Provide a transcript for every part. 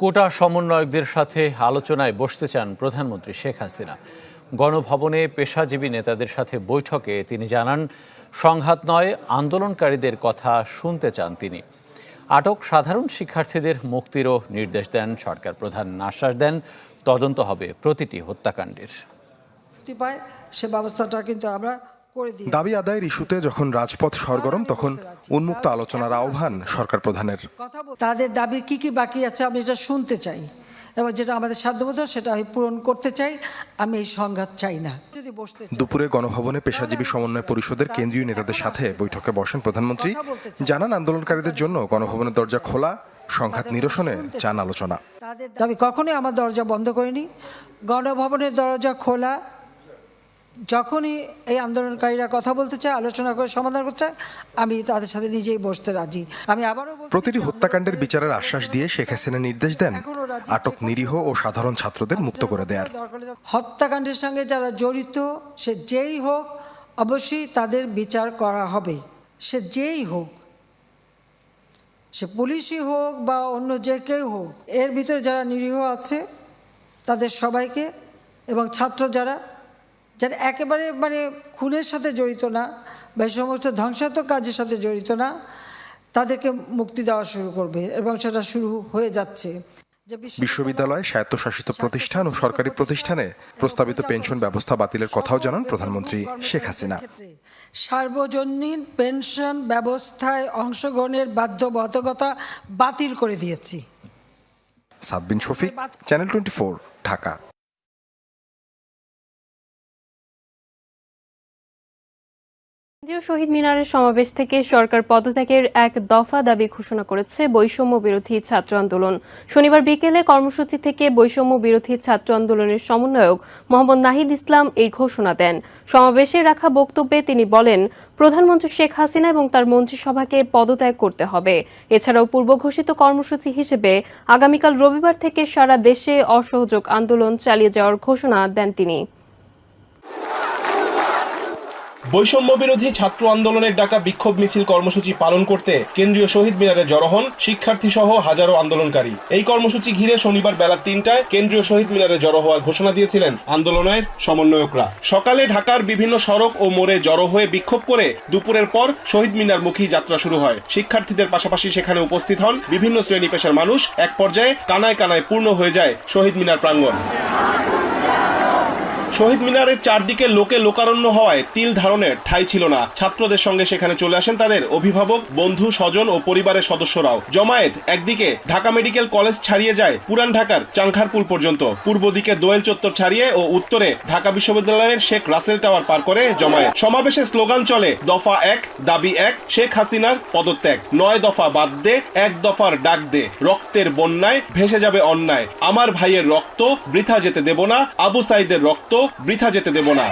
কোটা সমন্বয়কদের সাথে আলোচনায় বসতে চান প্রধানমন্ত্রী শেখ হাসিনা। গণভবনে পেশাজীবী নেতাদের সাথে বৈঠকে তিনি জানান, সংঘাত নয়, আন্দোলনকারীদের কথা শুনতে চান তিনি। আটক সাধারণ শিক্ষার্থীদের মুক্তিরও নির্দেশ দেন সরকার প্রধান। আশ্বাস দেন, তদন্ত হবে প্রতিটি হত্যাকাণ্ডের। সে ব্যবস্থাটা কিন্তু আমরা দাবি আদায়ের ইস্যুতে যখন রাজপথ সরগরম তখন উন্মুক্ত আলোচনার আহ্বান সরকার প্রধানের। তাদের দাবি কি কি বাকি আছে আমি এটা শুনতে চাই। এবং যেটা আমাদের সাধ্যমতো সেটা আমি পূরণ করতে চাই। আমি এই সংঘাত চাই না। দুপুরে গণভবনে পেশাজীবী সমন্বয় পরিষদের কেন্দ্রীয় নেতাদের সাথে বৈঠকে বসেন প্রধানমন্ত্রী। জানান আন্দোলনকারীদের জন্য গণভবনের দরজা খোলা সংঘাত নিরসনে চান আলোচনা। দাবি কখনোই আমার দরজা বন্ধ করিনি। গণভবনের দরজা খোলা যখনই এই আন্দোলনকারীরা কথা বলতে চায় আলোচনা করে সমাধান করতে চায় আমি তাদের সাথে নিজেই বসতে রাজি। আমি আবারও বলছি প্রতিটি হত্যাকাণ্ডের বিচারের আশ্বাস দিয়ে শেখ হাসিনা নির্দেশ দেন আটক নিরীহ ও সাধারণ ছাত্রদের মুক্ত করে দেয়ার। হত্যাকাণ্ডের সঙ্গে যারা জড়িত সে যেই হোক অবশ্যই তাদের বিচার করা হবে। সে যেই হোক সে পুলিশই হোক বা অন্য যে কেউ হোক এর ভিতরে যারা নিরীহ আছে তাদের সবাইকে এবং ছাত্র যারা যারা একেবারে মানে খুনের সাথে জড়িত না বা সমস্ত ধ্বংসাত্মক কাজের সাথে জড়িত না তাদেরকে মুক্তি দেওয়া শুরু করবে এবং সেটা শুরু হয়ে যাচ্ছে। বিশ্ববিদ্যালয় স্বায়ত্তশাসিত প্রতিষ্ঠান ও সরকারি প্রতিষ্ঠানে প্রস্তাবিত পেনশন ব্যবস্থা বাতিলের কথাও জানান প্রধানমন্ত্রী শেখ হাসিনা। সার্বজনীন পেনশন ব্যবস্থায় অংশগ্রহণের বাধ্যবাধকতা বাতিল করে দিয়েছি। Sadbin Shafiq channel twenty Dhaka. কেন্দ্রীয় শহীদ মিনারের সমাবেশ থেকে সরকার পদত্যাগের এক দফা দাবি ঘোষণা করেছে বৈষম্য বিরোধী ছাত্র আন্দোলন। শনিবার বিকেলে কর্মসূচি থেকে বৈষম্য বিরোধী ছাত্র আন্দোলনের সমন্বয়ক মোহাম্মদ নাহিদ ইসলাম এই ঘোষণা দেন। সমাবেশে রাখা বক্তব্যে তিনি বলেন, প্রধানমন্ত্রী শেখ হাসিনা এবং তার মন্ত্রিসভাকে পদত্যাগ করতে হবে। এছাড়াও পূর্ব ঘোষিত কর্মসূচি হিসেবে আগামীকাল রবিবার থেকে সারা দেশে অসহযোগ আন্দোলন চালিয়ে যাওয়ার ঘোষণা দেন তিনি। বৈষম্য বিরোধী ছাত্র আন্দোলনের ডাকা বিক্ষোভ মিছিল কর্মসূচি পালন করতে কেন্দ্রীয় শহীদ মিনারে জড়ো হন শিক্ষার্থী সহ হাজারো আন্দোলনকারী। এই কর্মসূচি ঘিরে শনিবার বেলা তিনটায় কেন্দ্রীয় শহীদ মিনারে জড়ো হওয়ার ঘোষণা দিয়েছিলেন আন্দোলনের সমন্বয়করা। সকালে ঢাকার বিভিন্ন সড়ক ও মোড়ে জড়ো হয়ে বিক্ষোভ করে দুপুরের পর শহীদ মিনার মুখী যাত্রা শুরু হয়। শিক্ষার্থীদের পাশাপাশি সেখানে উপস্থিত হন বিভিন্ন শ্রেণি পেশার মানুষ। এক পর্যায়ে কানায় কানায় পূর্ণ হয়ে যায় শহীদ মিনার প্রাঙ্গণ। শহীদ মিনারের চারদিকে লোকে লোকারণ্য হওয়ায় তিল ধারণের ঠাঁই ছিল না। ছাত্রদের সঙ্গে সেখানে চলে আসেন তাদের অভিভাবক, বন্ধু, স্বজন ও পরিবারের সদস্যরাও। জমায়েত একদিকে ঢাকা মেডিকেল কলেজ ছাড়িয়ে যায় পুরান ঢাকার চাংখারপুল পর্যন্ত। পূর্ব দিকে দোয়েল চত্বর ছাড়িয়ে ও উত্তরে ঢাকা বিশ্ববিদ্যালয়ের শেখ রাসেল টাওয়ার পার করে জমায়েত। সমাবেশে স্লোগান চলে, দফা এক, দাবি এক, শেখ হাসিনার পদত্যাগ। নয় দফা বাদ দে, এক দফার ডাক দে। রক্তের বন্যায় ভেসে যাবে অন্যায়। আমার ভাইয়ের রক্ত বৃথা যেতে দেব না, আবু সাইদের রক্ত বৃথা যেতে দেব না।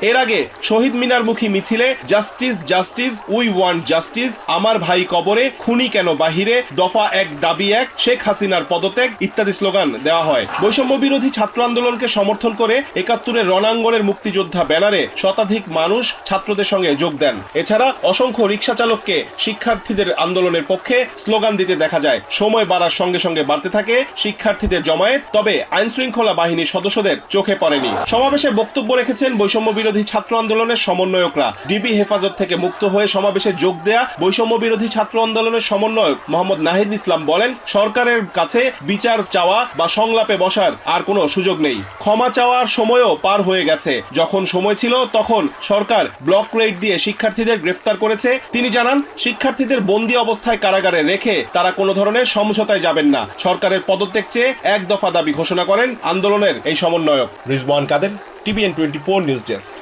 এর আগে শহীদ মিনার মুখী মিছিলে, justice justice, we want justice, আমার ভাই কবরে খুনি কেন বাহিরে, দফা এক, দাবি এক, শেখ হাসিনার পদত্যাগ, ইত্যাদি স্লোগান দেওয়া হয়। বৈষম্য বিরোধী ছাত্র আন্দোলনকে সমর্থন করে একাত্তরের রণাঙ্গনের মুক্তিযোদ্ধা ব্যানারে শতাধিক মানুষ ছাত্রদের সঙ্গে যোগ দেন। এছাড়া অসংখ্য রিক্সা চালককে শিক্ষার্থীদের আন্দোলনের পক্ষে স্লোগান দিতে দেখা যায়। সময় বাড়ার সঙ্গে সঙ্গে বাড়তে থাকে শিক্ষার্থীদের জমায়েত, তবে আইন শৃঙ্খলা বাহিনীর সদস্যদের চোখে পড়েনি। সমাবেশে বক্তব্য রেখেছেন বৈষম্য বিরোধী ছাত্র আন্দোলনের সমন্বয়করা। ডিবি হেফাজত থেকে মুক্ত হয়ে সমাবেশে যোগ দেয়া বৈষম্য বিরোধী ছাত্র আন্দোলনের সমন্বয়ক মোহাম্মদ নাহিদ ইসলাম বলেন, সরকারের কাছে বিচার চাওয়া বা সংলাপে বসার আর কোনো সুযোগ নেই। ক্ষমা চাওয়ার সময়ও পার হয়ে গেছে। যখন সময় ছিল তখন সরকার ব্লক রেড দিয়ে শিক্ষার্থীদের গ্রেফতার করেছে। তিনি জানান, শিক্ষার্থীদের বন্দি অবস্থায় কারাগারে রেখে তারা কোনো ধরনের সমঝোতায় যাবেন না। সরকারের পদত্যাগ চেয়ে এক দফা দাবি ঘোষণা করেন আন্দোলনের এই সমন্বয়ক। Rizwan Kader? TVN twenty four news desk.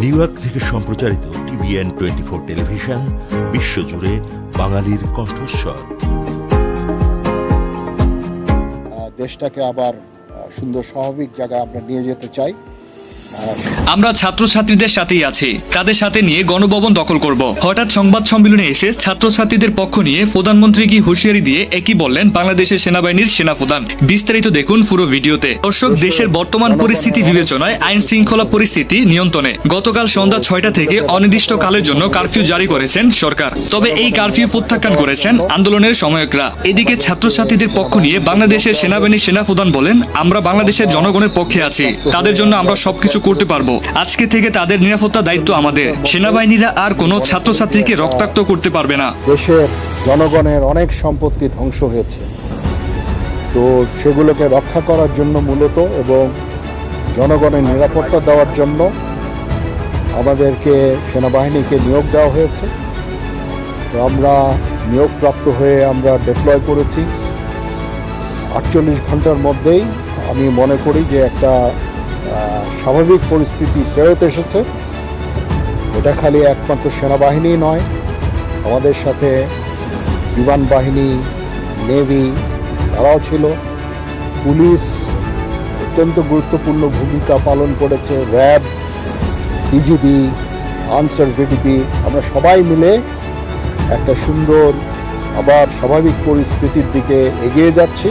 New York থেকে সম্প্রচারিত টিভিএন টোয়েন্টি ফোর টেলিভিশন বিশ্বজুড়ে বাঙালির কণ্ঠস্বর। দেশটাকে আবার সুন্দর স্বাভাবিক জায়গায় আমরা নিয়ে যেতে চাই। আমরা ছাত্রছাত্রীদের সাথেই আছি। তাদের সাথে নিয়ে গণভবন দখল করব। হঠাৎ সংবাদ সম্মেলনে এসে ছাত্রছাত্রীদের পক্ষ নিয়ে প্রধানমন্ত্রী কি হুঁশিয়ারি দিয়ে একই বললেন বাংলাদেশের সেনাবাহিনীর সেনাপ্রধান বিস্তারিত দেখুন পুরো ভিডিওতে। দর্শক, দেশের বর্তমান পরিস্থিতি বিবেচনায় আইন শৃঙ্খলা পরিস্থিতি নিয়ন্ত্রণে। গতকাল সন্ধ্যা ছয়টা থেকে অনির্দিষ্টকালের জন্য কারফিউ জারি করেছেন সরকার। তবে এই কারফিউ প্রত্যাখ্যান করেছেন আন্দোলনের সময়করা এদিকে ছাত্রছাত্রীদের পক্ষ নিয়ে বাংলাদেশের সেনাবাহিনীর সেনাপ্রধান বলেন, আমরা বাংলাদেশের জনগণের পক্ষে আছি। তাদের জন্য আমরা সবকিছু করতে পারব। আজকে থেকে তাদের নিরাপত্তা দায়িত্ব আমাদের। সেনাবাহিনীরা আর কোনো ছাত্রছাত্রীকে রক্তাক্ত করতে পারবে না। দেশের জনগণের অনেক সম্পত্তি ধ্বংস হয়েছে। তো সেগুলোকে রক্ষা করার জন্য মূলত এবং জনগণের নিরাপত্তা দেওয়ার জন্য আমাদেরকে সেনাবাহিনীকে নিয়োগ দেওয়া হয়েছে। তো আমরা নিয়োগপ্রাপ্ত হয়ে আমরা ডিপ্লয় করেছি। আটচল্লিশ ঘণ্টার মধ্যেই আমি মনে করি যে একটা স্বাভাবিক পরিস্থিতি ফেরত এসেছে। এটা খালি একমাত্র সেনাবাহিনী নয়, আমাদের সাথে বিমান বাহিনী, নেভি, তারাও ছিল। পুলিশ অত্যন্ত গুরুত্বপূর্ণ ভূমিকা পালন করেছে। র্যাব, বিজিবি, আনসার ভিডিপি আমরা সবাই মিলে একটা সুন্দর, আবার স্বাভাবিক পরিস্থিতির দিকে এগিয়ে যাচ্ছি।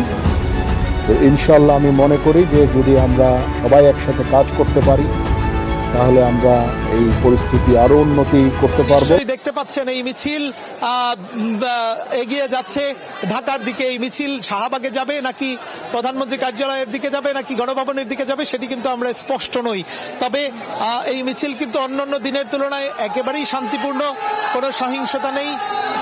তো ইনশাল্লাহ আমি মনে করি যে যদি আমরা সবাই একসাথে কাজ করতে পারি, তাহলে আমরা এই পরিস্থিতি আরও উন্নতি করতে পারব। দেখতে পাচ্ছেন এই মিছিল এগিয়ে যাচ্ছে। ঢাকার দিকে এই মিছিল শাহবাগে যাবে নাকি প্রধানমন্ত্রী কার্যালয়ের দিকে যাবে নাকি গণভবনের দিকে যাবে সেটি কিন্তু আমরা স্পষ্ট নই। তবে এই মিছিল কিন্তু অন্যান্য দিনের তুলনায় একেবারেই শান্তিপূর্ণ, কোনো সহিংসতা নেই।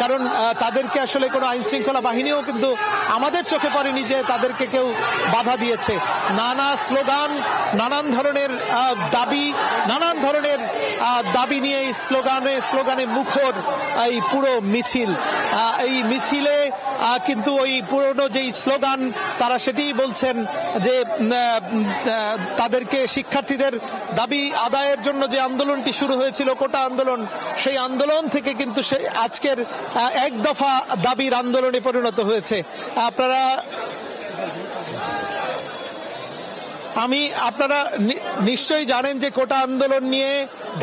কারণ তাদেরকে আসলে কোনো আইন শৃঙ্খলা বাহিনীও কিন্তু আমাদের চোখে পড়েনি যে তাদেরকে কেউ বাধা দিয়েছে। নানা স্লোগান, নানান ধরনের দাবি, নানান ধরনের দাবি নিয়ে এই স্লোগানে স্লোগানে মুখর এই পুরো মিছিল। এই মিছিলে কিন্তু ওই পুরনো যেই স্লোগান, তারা সেটিই বলছেন যে তাদেরকে শিক্ষার্থীদের দাবি আদায়ের জন্য যে আন্দোলনটি শুরু হয়েছিল, কোটা আন্দোলন, সেই আন্দোলন থেকে কিন্তু সে আজকের এক দফা দাবির আন্দোলনে পরিণত হয়েছে। আপনারা আমি, আপনারা নিশ্চয়ই জানেন যে কোটা আন্দোলন নিয়ে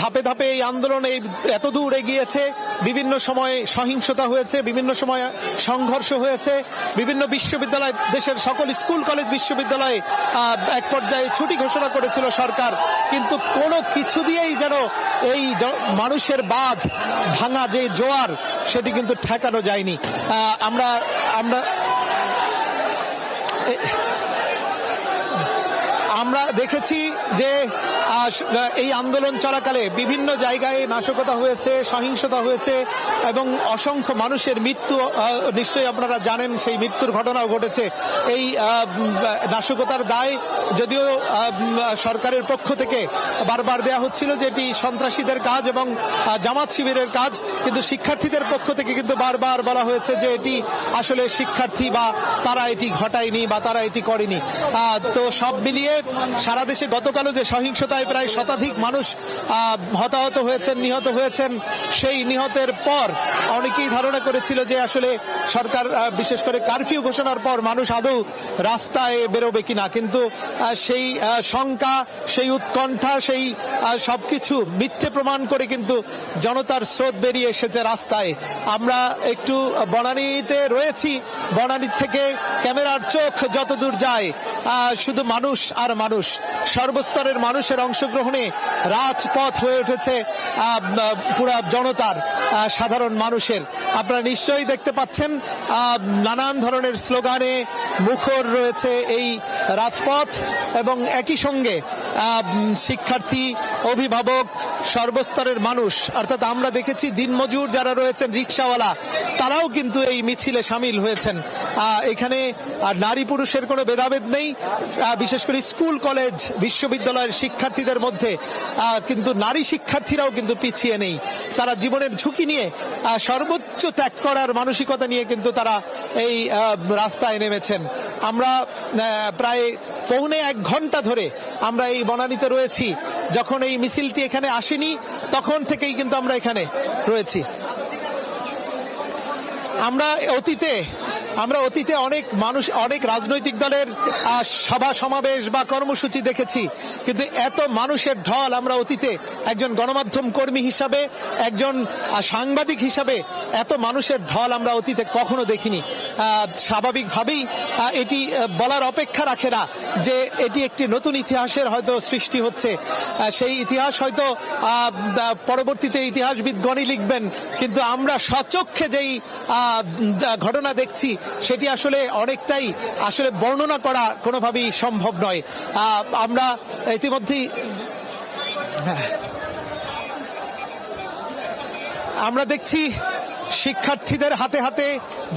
ধাপে ধাপে এই আন্দোলন এই, এত দূর এগিয়েছে। বিভিন্ন সময়ে সহিংসতা হয়েছে, বিভিন্ন সময়ে সংঘর্ষ হয়েছে, বিভিন্ন বিশ্ববিদ্যালয়, দেশের সকল স্কুল, কলেজ, বিশ্ববিদ্যালয়ে এক পর্যায়ে ছুটি ঘোষণা করেছিল সরকার। কিন্তু কোনো কিছু দিয়েই যেন এই মানুষের বাঁধ ভাঙা যে জোয়ার, সেটি কিন্তু ঠেকানো যায়নি। আমরা আমরা আমরা দেখেছি যে এই আন্দোলন চলাকালে বিভিন্ন জায়গায় নাশকতা হয়েছে, সহিংসতা হয়েছে এবং অসংখ্য মানুষের মৃত্যু নিশ্চয়ই আপনারা জানেন সেই মৃত্যুর ঘটনাও ঘটেছে। এই নাশকতার দায় যদিও সরকারের পক্ষ থেকে বারবার দেয়া হচ্ছিল যে এটি সন্ত্রাসীদের কাজ এবং জামাত শিবিরের কাজ, কিন্তু শিক্ষার্থীদের পক্ষ থেকে কিন্তু বারবার বলা হয়েছে যে এটি আসলে শিক্ষার্থী বা তারা এটি ঘটায়নি বা তারা এটি করেনি। তো সব মিলিয়ে সারা দেশে গতকালও যে সহিংসতায় প্রায় শতাধিক মানুষ হতাহত হয়েছেন, নিহত হয়েছেন, সেই নিহতের পর অনেকেই ধারণা করেছিল যে আসলে সরকার বিশেষ করে কারফিউ ঘোষণার পর মানুষ আদৌ রাস্তায় বেরোবে কিনা। কিন্তু সেই শঙ্কা, সেই উৎকণ্ঠা, সেই সবকিছু মিথ্যে প্রমাণ করে কিন্তু জনতার স্রোত বেরিয়ে এসেছে রাস্তায়। আমরা একটু বনানীতে রয়েছি। বনানী থেকে ক্যামেরার চোখ যতদূর যায় শুধু মানুষ আর মানুষ সর্বস্তরের মানুষের অংশগ্রহণে রাজপথ হয়ে উঠেছে পুরো জনতার সাধারণ মানুষের। আপনারা নিশ্চয়ই দেখতে পাচ্ছেন নানান ধরনের স্লোগানে মুখর রয়েছে এই রাজপথ এবং একই সঙ্গে শিক্ষার্থী অভিভাবক সর্বস্তরের মানুষ অর্থাৎ আমরা দেখেছি দিনমজুর যারা রয়েছেন রিক্সাওয়ালা তারাও কিন্তু এই মিছিলে সামিল হয়েছেন। এখানে নারী পুরুষের কোনো ভেদাভেদ নেই। বিশেষ করে স্কুল কলেজ বিশ্ববিদ্যালয়ের শিক্ষার্থীদের মধ্যে কিন্তু নারী শিক্ষার্থীরাও কিন্তু পিছিয়ে নেই। তারা জীবনের ঝুঁকি নিয়ে আহ, সর্বোচ্চ ত্যাগ করার মানসিকতা নিয়ে কিন্তু তারা এই রাস্তায় নেমেছেন। আমরা প্রায় পৌনে এক ঘণ্টা ধরে আমরা এই বনানীতে রয়েছি। যখন এই মিছিলটি এখানে আসেনি, তখন থেকেই কিন্তু আমরা এখানে রয়েছি। আমরা অতীতে আমরা অতীতে অনেক মানুষ, অনেক রাজনৈতিক দলের সভা সমাবেশ বা কর্মসূচি দেখেছি। কিন্তু এত মানুষের ঢল আমরা অতীতে একজন গণমাধ্যম কর্মী হিসাবে, একজন সাংবাদিক হিসাবে এত মানুষের ঢল আমরা অতীতে কখনো দেখিনি। স্বাভাবিকভাবেই এটি বলার অপেক্ষা রাখে না যে এটি একটি নতুন ইতিহাসের হয়তো সৃষ্টি হচ্ছে। সেই ইতিহাস হয়তো পরবর্তীতে ইতিহাসবিদ গণই লিখবেন, কিন্তু আমরা সচক্ষে যেই ঘটনা দেখছি, সেটি আসলে অনেকটাই আসলে বর্ণনা করা কোনোভাবেই সম্ভব নয়। আমরা ইতিমধ্যেই আমরা দেখছি শিক্ষার্থীদের হাতে হাতে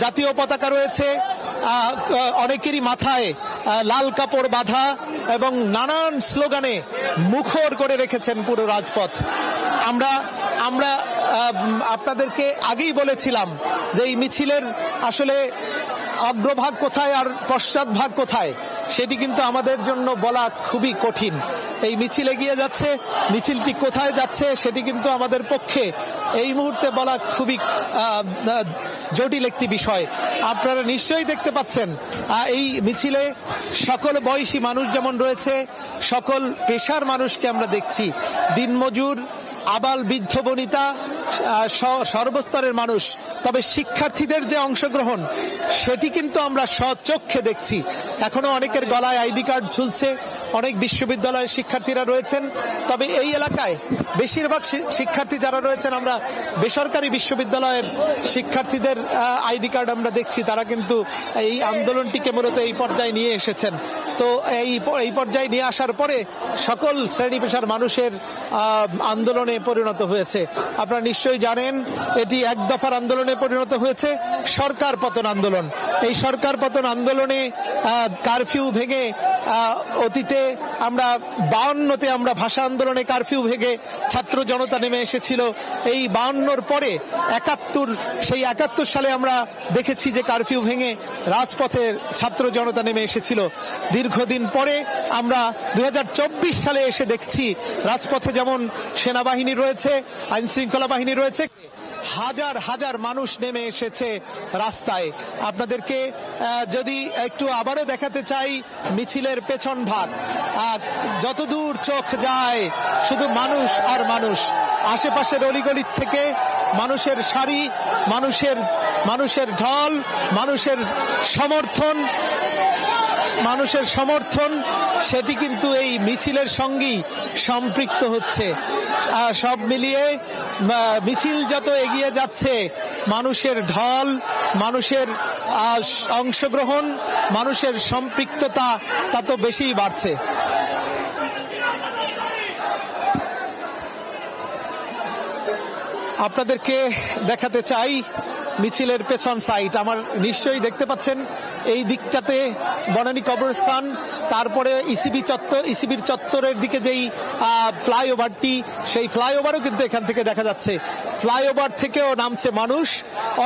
জাতীয় পতাকা রয়েছে। অনেকেরই মাথায় লাল কাপড় বাঁধা এবং নানান স্লোগানে মুখর করে রেখেছেন পুরো রাজপথ। আমরা আমরা আপনাদেরকে আগেই বলেছিলাম যে এই মিছিলের আসলে অগ্রভাগ কোথায় আর পশ্চাৎ ভাগ কোথায়, সেটি কিন্তু আমাদের জন্য বলা খুবই কঠিন। এই মিছিল এগিয়ে যাচ্ছে, মিছিলটি কোথায় যাচ্ছে, সেটি কিন্তু আমাদের পক্ষে এই মুহূর্তে বলা খুবই জটিল একটি বিষয়। আপনারা নিশ্চয়ই দেখতে পাচ্ছেন এই মিছিলে সকল বয়সী মানুষ যেমন রয়েছে, সকল পেশার মানুষকে আমরা দেখছি। দিনমজুর, আবাল বৃদ্ধ বনিতা সর্বস্তরের মানুষ, তবে শিক্ষার্থীদের যে অংশগ্রহণ, সেটি কিন্তু আমরা সচক্ষে দেখছি। এখনও অনেকের গলায় আইডি কার্ড ঝুলছে, অনেক বিশ্ববিদ্যালয়ের শিক্ষার্থীরা রয়েছেন, তবে এই এলাকায় বেশিরভাগ শিক্ষার্থী যারা রয়েছেন, আমরা বেসরকারি বিশ্ববিদ্যালয়ের শিক্ষার্থীদের আইডি কার্ড আমরা দেখছি, তারা কিন্তু এই আন্দোলনটিকে মূলত এই পর্যায়ে নিয়ে এসেছেন। তো এই এই পর্যায়ে নিয়ে আসার পরে সকল শ্রেণি পেশার মানুষের আন্দোলনে পরিণত হয়েছে। আপনারা নিশ্চয়ই জানেন, এটি এক দফার আন্দোলনে পরিণত হয়েছে, সরকার পতন আন্দোলন। এই সরকার পতন আন্দোলনে কারফিউ ভেঙে অতীতে আমরা বাউন্নতে আমরা ভাষা আন্দোলনে কারফিউ ভেঙে ছাত্র জনতা নেমে এসেছিল। এই বাউন্নর পরে একাত্তর, সেই একাত্তর সালে আমরা দেখেছি যে কারফিউ ভেঙে রাজপথে ছাত্র জনতা নেমে এসেছিল। দীর্ঘদিন পরে আমরা দু হাজার চব্বিশ সালে এসে দেখছি রাজপথে যেমন সেনাবাহিনী রয়েছে, আইনশৃঙ্খলা বাহিনী রয়েছে। হাজার হাজার মানুষ নেমে এসেছে রাস্তায়। আপনাদেরকে যদি একটু আবারও দেখাতে চাই মিছিলের পেছন ভাগ। যতদূর চোখ যায়, শুধু মানুষ আর মানুষ। আশেপাশের অলিগলির থেকে মানুষের সারি মানুষের মানুষের ঢল, মানুষের সমর্থন মানুষের সমর্থন, সেটি কিন্তু এই মিছিলের সঙ্গেই সম্পৃক্ত হচ্ছে। সব মিলিয়ে মিছিল যত এগিয়ে যাচ্ছে, মানুষের ঢল, মানুষের অংশগ্রহণ, মানুষের সম্পৃক্ততা তত বেশিই বাড়ছে। আপনাদেরকে দেখাতে চাই মিছিলের পেছন সাইড আমার নিশ্চয়ই দেখতে পাচ্ছেন এই দিকটাতে বনানী কবরস্থান, তারপরে ইসিবি চত্বর ইসিবির চত্বরের দিকে যেই ফ্লাইওভারটি, সেই ফ্লাইওভারও কিন্তু এখান থেকে দেখা যাচ্ছে। ফ্লাইওভার থেকেও নামছে মানুষ।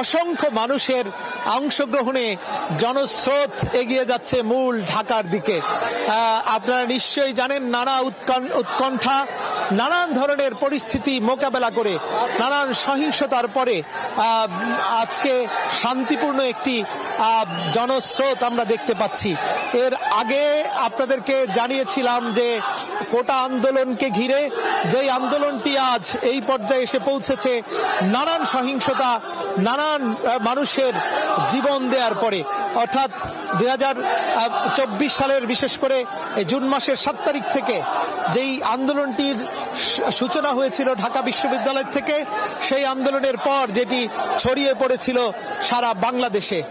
অসংখ্য মানুষের অংশগ্রহণে জনস্রোত এগিয়ে যাচ্ছে মূল ঢাকার দিকে। আপনারা নিশ্চয়ই জানেন নানা উৎকণ্ঠা নানান ধরনের পরিস্থিতি মোকাবেলা করে, নানান সহিংসতার পরে আজকে শান্তিপূর্ণ একটি জনস্রোত আমরা দেখতে পাচ্ছি। এর আগে আপনাদেরকে জানিয়েছিলাম যে কোটা আন্দোলনকে ঘিরে যেই আন্দোলনটি আজ এই পর্যায়ে এসে পৌঁছেছে, নানান সহিংসতা, নানান মানুষের জীবন দেওয়ার পরে। অর্থাৎ দু হাজার চব্বিশ সালের বিশেষ করে জুন মাসের সাত তারিখ থেকে যেই আন্দোলনটির সূচনা হয়েছিল ঢাকা বিশ্ববিদ্যালয় থেকে, সেই আন্দোলনের পর যেটি ছড়িয়ে পড়েছিল সারা বাংলাদেশে।